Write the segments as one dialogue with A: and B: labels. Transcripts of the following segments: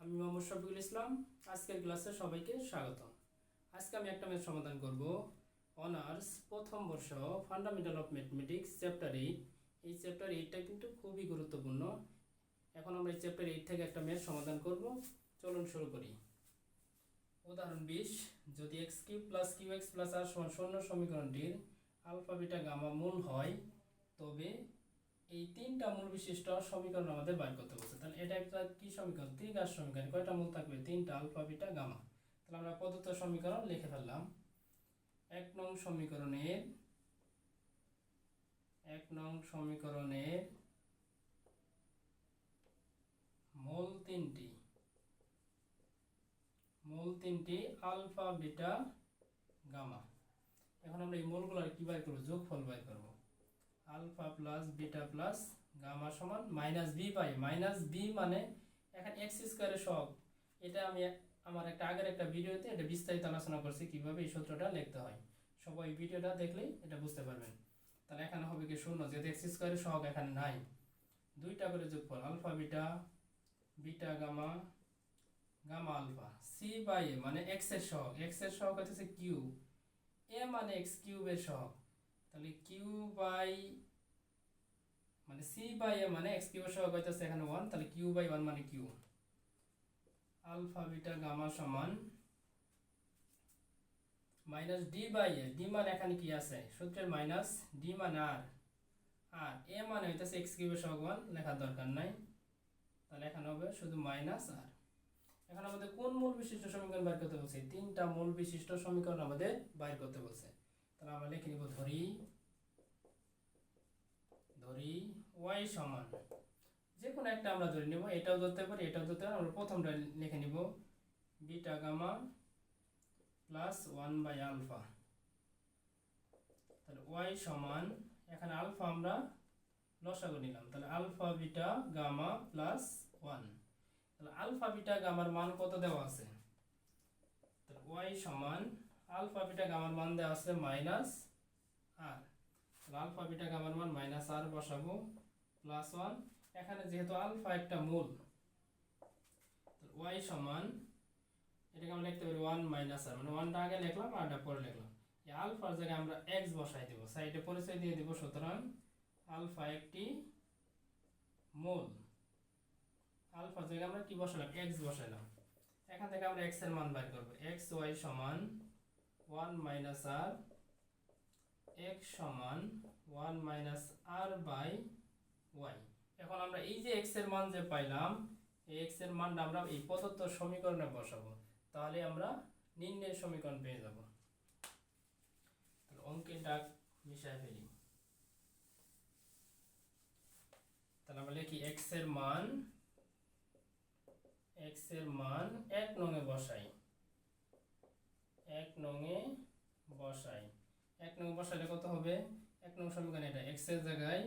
A: আমি মোহাম্মদ শফিকুল ইসলাম। আজকের ক্লাসে সবাইকে স্বাগত আজকে আমি একটা ম্যাথ সমাধান করব। অনার্স, প্রথম বর্ষ, fundamental of mathematics, chapter eight. এই চ্যাপ্টার এইটটা কিন্তু খুবই গুরুত্বপূর্ণ। এখন আমরা এই চ্যাপ্টার এইট থেকে একটা ম্যাথ সমাধান করব। চলুন শুরু করি। উদাহরণ বিশ, যদি x q plus q x plus r সমান শূন্য সমীকরণটির আলফা বিটা গামা মূল হয়, তবে এই তিনটা মূল বিশিষ্ট সমীকরণ আমাদের বাইর করতে বলছে। তাহলে এটা একটা কি সমীকরণ? ত্রিঘাত সমীকরণ। কয়টা মূল থাকবে? তিনটা, আলফা, বিটা, গামা। তাহলে আমরা প্রদত্ত সমীকরণ লিখে ফেললাম। এক নং সমীকরণের, এক নং সমীকরণের মূল তিনটি। মূল তিনটি, আলফা, বিটা, গামা। এখন আমরা এই মূলগুলোর কি বাইর করব? যোগফল বাইর করব। Alpha plus beta plus gamma সমান মাইনাস বি পাই। মাইনাস বি মানে এখন এক্স স্কোয়ারের সব। এটা আমি আমার একটা আগের একটা ভিডিওতে এটা বিস্তারিত আলোচনা করছি কীভাবে এই সূত্রটা লিখতে হয়। সবাই ভিডিওটা দেখলেই এটা বুঝতে পারবেন। তাহলে এখানে হবে কি শূন্য, যেহেতু এক্স স্কোয়ারের সহগ এখানে নাই। দুইটা করে যোগফল, alpha beta beta gamma gamma alpha. C by a মানে এক্সের সহগ। এক্সের সহগ হচ্ছে কিউ। এ মানে এক্স কিউবের সহগ। তাহলে কিউ বাই মানে সি বাই এ মানে এক্স কিউবের সহগ হইতেছে এখানে ওয়ান তাহলে কিউ বাই ওয়ান মানে কিউ আলফা বিটা গামা সমান minus d by a d মানে এখানে কি আছে? সূত্রের মাইনাস ডি মানে আর আর এ মানে হইতেছে এক্স কিউবের সহগ ওয়ান লেখার দরকার নাই। তাহলে এখানে হবে শুধু মাইনাস আর এখন আমাদের কোন মূল বিশিষ্ট সমীকরণ বাইর করতে বলছে? তিনটা মূল বিশিষ্ট সমীকরণ আমাদের বাইর করতে বলছে। আমরা লিখে নিব ধরি। ধরি y সমান। যে কোনো একটা আমরা ধরে নিব, এটাও ধরতে পারি, এটাও ধরতে পারি, আমরা প্রথমটা লিখে নিব। Beta gamma plus one by alpha. তাহলে y সমান, এখানে আলফা আমরা লসাগু নিলাম। তাহলে alpha beta gamma plus one. তাহলে আলফা বিটা গামার মান কত দেওয়া আছে? তাহলে y সমান আলফা বিটা গামার মান দেওয়া আছে মাইনাস আর। আলফা বিটা গামার মান মাইনাস আর বসাবো, প্লাস ওয়ান। এখানে যেহেতু আলফা একটা মূল ওয়াই সমান, এটাকে আমরা লিখতে পারি ওয়ান মাইনাস আর। মানে ওয়ানটা আগে লিখলাম, আরটা পরে লিখলাম। এই আলফার জায়গায় আমরা এক্স বসাই দেবো, সাইডে পরিচয় দিয়ে দেবো, সুতরাং আলফা একটি মূল। আলফার জায়গায় আমরা কি বসালাম? এক্স বসাইলাম। এখান থেকে আমরা এক্সের মান বের করব। এক্স ওয়াই সমান ওয়ান মাইনাস আর এক্স সমান one minus r by y. এখন আমরা এই যে এক্স মান যে পাইলাম, এই এক্স মানটা আমরা এই প্রদত্ত সমীকরণে বসাবো। তাহলে আমরা নির্ণয়ের সমীকরণ পেয়ে যাব। তাহলে অঙ্কের ডাক মিশায় ফেলি। তাহলে আমরা লিখি এক্সের মান, এক্সের মান এক নঙে বসাই। নঙে বসাই। এক নং বসালে কত হবে? এক নং সমীকরণ এটা? এক্সের জায়গায়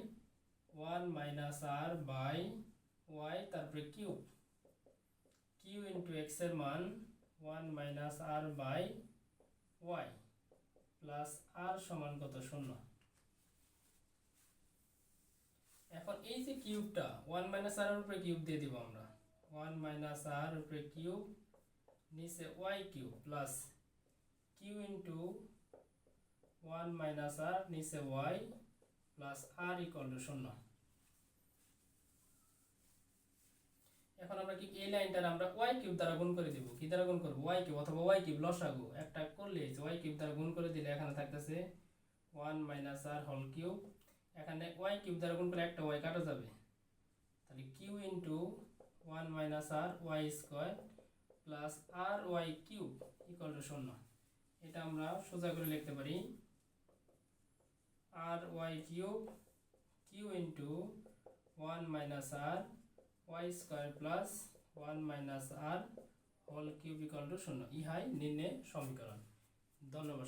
A: one minus r by y, তারপরে কিউব কিউ ইন্টু এক্সের মান one minus r by y plus r সমান কত? শূন্য। এখন এই যে কিউবটা, ওয়ান মাইনাস আর উপরে কিউব দিয়ে দিব আমরা। ওয়ান মাইনাস আর উপরে কিউব, নিচে y cube, plus q into one minus r নিচে y plus r equal to শূন্য। এখন আমরা কি এই লাইনটার আমরা ওয়াই কিউব দ্বারা গুণ করে দিব? কি দ্বারা গুণ করব? ওয়াই কিউব অথবা ওয়াই কিউব লসাগু। একটা করলে ওয়াই কিউব দ্বারা গুণ করে দিলে এখানে থাকতেছে one minus r whole cube এখানে ওয়াই কিউব দ্বারা গুণ করলে একটা ওয়াই কাটা যাবে। তাহলে q into one minus r y square plus r y cube equal to শূন্য। এটা আমরা সোজা করে লিখতে পারি। R y cube q into one minus r y square plus one minus r whole cube equal to শূন্য। ইহাই নির্ণয় সমীকরণ। ধন্যবাদ